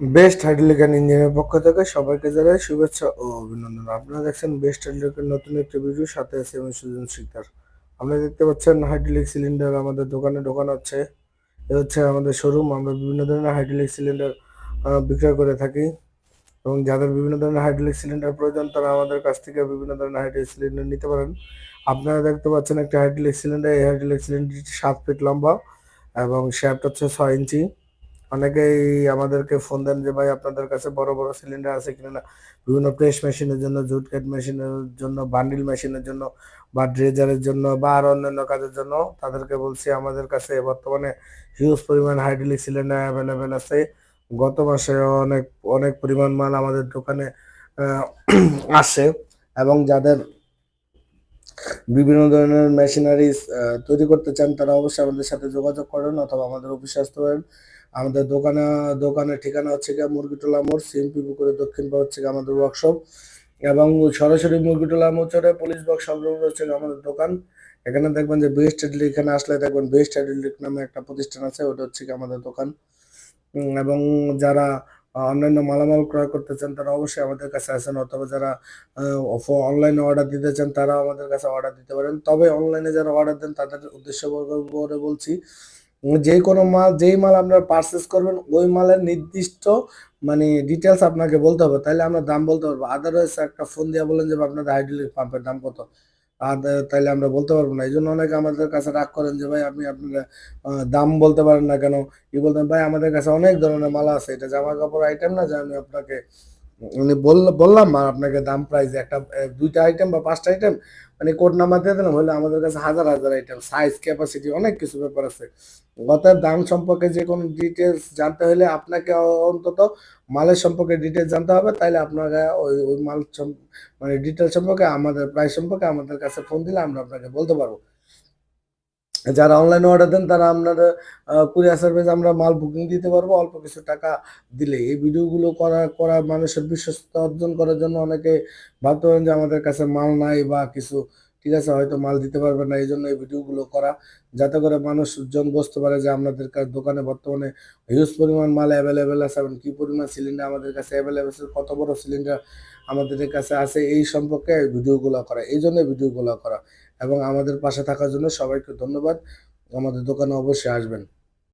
Best hydraulic ইঞ্জিনের পক্ষ থেকে সবাইকে জানাই শুভেচ্ছা ও অভিনন্দন। আপনারা দেখছেন বেস্ট হাইড্রোলিকের নতুন একটি ভিডিও সাথে আছে আমি সুজন শিকদার। আপনারা দেখতে পাচ্ছেন হাইড্রোলিক সিলিন্ডার আমাদের দোকানে ঢোকানো হচ্ছে। এ হচ্ছে আমাদের শোরুম আমরা বিভিন্ন ধরনের হাইড্রোলিক সিলিন্ডার বিক্রয় করে থাকি। এবং যাদের বিভিন্ন ধরনের হাইড্রোলিক সিলিন্ডার প্রয়োজন, তারা আমাদের কাছ থেকে বিভিন্ন ধরনের হাইড্রোলিক সিলিন্ডার নিতে পারেন। আপনারা দেখতে পাচ্ছেন একটা হাইড্রোলিক সিলিন্ডার এই হাইড্রোলিক সিলিন্ডারটি সাত ফিট লম্বা এবং শ্যাফট হচ্ছে ছয় ইঞ্চি। অনেকেই আমাদেরকে ফোন দেন যে, ভাই, আপনাদের কাছে বড় বড় সিলিন্ডার আছে কিনা না? বিভিন্ন প্রেস মেশিনের জন্য জুট কাট মেশিনের জন্য বান্ডিল মেশিনের জন্য বা ড্রেজারের জন্য বা আরও অন্যান্য কাজের জন্য তাদেরকে বলছি, আমাদের কাছে বর্তমানে হিউজ পরিমাণ হাইড্রোলিক সিলিন্ডার অ্যাভেলেবেল আছে। গত মাসে অনেক অনেক পরিমাণ মাল আমাদের দোকানে আসে এবং যাদের বিভিন্ন ধরনের মেশিনারিজ তৈরি করতে চান তারা অবশ্যই আমাদের সাথে যোগাযোগ করেন অথবা আমাদের অফিসে আসতে পারেন। আমাদের দোকানে, দোকানের ঠিকানা হচ্ছে গিয়ে মুরগিটোলা মোড়, সিএমপি পুকুরের দক্ষিণ পাড় হচ্ছে আমাদের ওয়ার্কশপ এবং সরাসরি মুরগিটোলা মোচরে পুলিশ বক্স সংলগ্ন হচ্ছে আমাদের দোকান। এখানে দেখবেন যে বেস্ট হেডলিক এখানে আসলে দেখবেন বেস্ট হেডলিক নামে একটা প্রতিষ্ঠান আছে, ওটা হচ্ছে আমাদের দোকান। এবং যারা অন্যান্য মালামাল ক্রয় করতে চান তারা অবশ্যই আমাদের কাছে আসেন, অথবা যারা অনলাইনে অর্ডার দিতে চান, তারাও আমাদের কাছে অর্ডার দিতে পারেন। তবে অনলাইনে যারা অর্ডার দেন, তাদের উদ্দেশ্য করে বলছি যে কোনো মাল, যেই মাল আপনারা পারচেস করবেন, ওই মালের নির্দিষ্ট মানে ডিটেলস আপনাকে বলতে হবে। তাহলে আমরা দাম বলতে পারব। আদারওয়াইজ একটা ফোন দিয়ে বলেন যে আপনাদের হাইড্রোলিক পাম্পের দাম কত? আর তাইলে আমরা বলতে পারব না। এই জন্য অনেকে আমাদের কাছে রাগ করেন যে, ভাই, আপনি আপনারা দাম বলতে পারেন না কেন? কি বলতেন, ভাই, আমাদের কাছে অনেক ধরনের মাল আছে। এটা জামা কাপড় আইটেম না যে, আমি আপনাকে মানে বলল- বললাম আপনাকে দাম প্রাইস একটা দুইটা আইটেম বা পাঁচটা আইটেম মানে কোড নাম্বার দিয়ে দিলাম হলে আমাদের কাছে হাজার হাজার আইটেম সাইজ ক্যাপাসিটি অনেক কিছু ব্যাপার আছে। অর্থাৎ দাম সম্পর্কে যে কোনো ডিটেলস জানতে হলে আপনাকে অন্তত মালের সম্পর্কে ডিটেলস জানতে হবে। তাইলে আপনাকে ওই ওই মাল মানে ডিটেলস সম্পর্কে, আমাদের প্রাইস সম্পর্কে আমাদের কাছে ফোন দিলে আমরা আপনাকে বলতে পারব। যারা অনলাইনে অর্ডার দেন, তারা আপনাদের কুরিয়ার সার্ভিস আমরা মাল বুকিং দিতে পারব, অল্প কিছু টাকা দিলে এই ভিডিওগুলো করা করা মানুষের বিশ্বস্ততা অর্জন করার জন্য অনেকে ভাবতে পারেন যে আমাদের কাছে মাল নাই বা কিছু, ঠিক আছে, হয়তো মাল দিতে পারবে না, এই জন্য এই ভিডিওগুলো করা, যাতে করে মানুষজন বুঝতে পারে যে আপনাদের কাছে দোকানে বর্তমানে হিউজ পরিমাণ মাল অ্যাভেলেবেল আছে এবং কী পরিমাণ সিলিন্ডার আমাদের কাছে অ্যাভেলেবেল আছে, কত বড় সিলিন্ডার আমাদের কাছে আছে, এই সম্পর্কে ভিডিওগুলো করা, এই জন্য ভিডিওগুলো করা। এবং আমাদের পাশে থাকার জন্য সবাইকে ধন্যবাদ। আমাদের দোকানে অবশ্যই আসবেন।